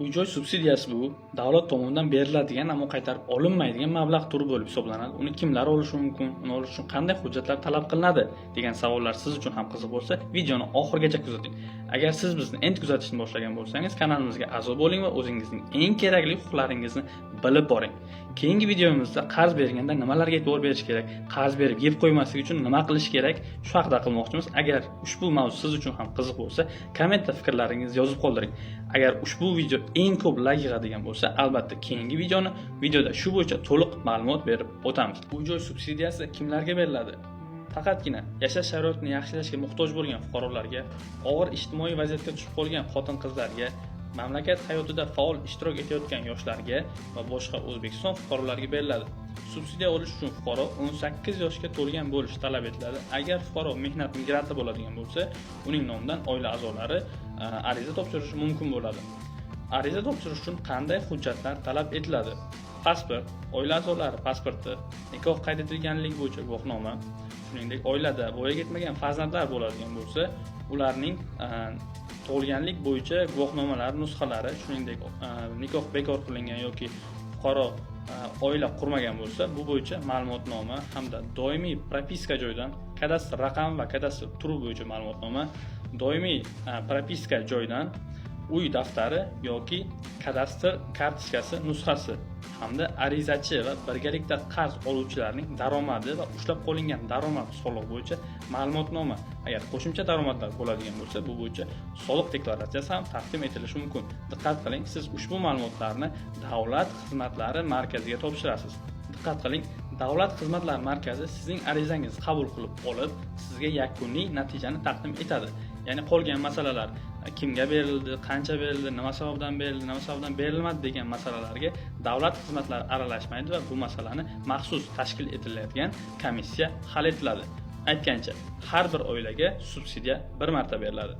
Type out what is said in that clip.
uy joy subsidiyasi bu. Davlat tomonidan beriladigan ammo qaytarib olinmaydigan mablag' turi bo'lib hisoblanadi. Uni kimlar olishi mumkin? Uni olish uchun qanday hujjatlar talab qilinadi? degan savollar siz uchun ham qiziq bo'lsa videoni oxirigacha kuzating. Agar siz bizni endi kuzatishni boshlagan bo'lsangiz kanalimizga a'zo bo'ling va o'zingizning eng kerakli huquqlaringizni bilib boring. Keyingi videomizda qarz berganda nimalarga e'tibor berish kerak qarz berib yeb qo'ymaslik uchun nima qilish kerak shu haqida qilmoqchimiz. Agar ushbu mavzu siz uchun ham qiziq bo'lsa kommentda fikrlaringizni yozib qoldiring. Agar ushbu video eng ko'p layk yig'adigan bo'lsa albatta keyingi videoni videoda shu bo'yicha to'liq ma'lumot berib o'tamiz. Uy joy subsidiyasi kimlarga beriladi? Faqatgina yashash sharoitini yaxshilashga muhtoj bo'lgan fuqarolarga og'ir ijtimoiy vaziyatga tushib qolgan xotin qizlarga mamlakat hayotida faol ishtirok etayotgan yoshlarga va boshqa o'zbekiston fuqarolariga beriladi. Subsidiya olish uchun fuqaro 18 yoshga to'lgan bo'lishi talab etiladi. Agar fuqaro mehnat migranti bo'ladigan bo'lsa uning nomidan oila a'zolari e, ariza topshirishi mumkin bo'ladi. Ariza topshirish uchun qanday hujjatlar talab etiladi? Pasport oila a'zolari pasporti nikoh qayd etilganligi bo'yicha guvohnoma shuningdek oilada voyaga yetmagan farzandlar bo'ladigan bo'lsa ularning e, tug'ilganlik bo'yicha guvohnomalar nusxalari shuningdek e, nikoh bekor qilingan yoki fuqaro e, oila qurmagan bo'lsa bu bo'yicha ma'lumotnoma hamda doimiy propiska joydan kadastr raqam va kadastr turi bo'yicha ma'lumotnoma doimiy propiska joydan uy daftari yoki kadastr kartochkasi nusxasi hamda arizachi va birgalikda qarz oluvchilarning daromadi va ushlab qolingan daromad soliq bo'yicha ma'lumotnoma. Agar qo'shimcha daromadlar bo'ladigan bo'lsa bu bo'yicha soliq deklaratsiyasi ham taqdim etilishi mumkin. Diqqat qiling siz ushbu ma'lumotlarni davlat xizmatlari markaziga topshirasiz. Diqqat qiling davlat xizmatlari markazi sizning arizangizni qabul qilib olib sizga yakuniy natijani taqdim etadi. Ya'ni qolgan masalalar kimga berildi qancha berildi nima sababdan berildi nima sababdan berilmadi degan masalalarga davlat xizmatlari aralashmaydi va bu masalani maxsus tashkil etilayotgan komissiya hal etiladi. Aytgancha har bir oilaga subsidiya bir marta beriladi.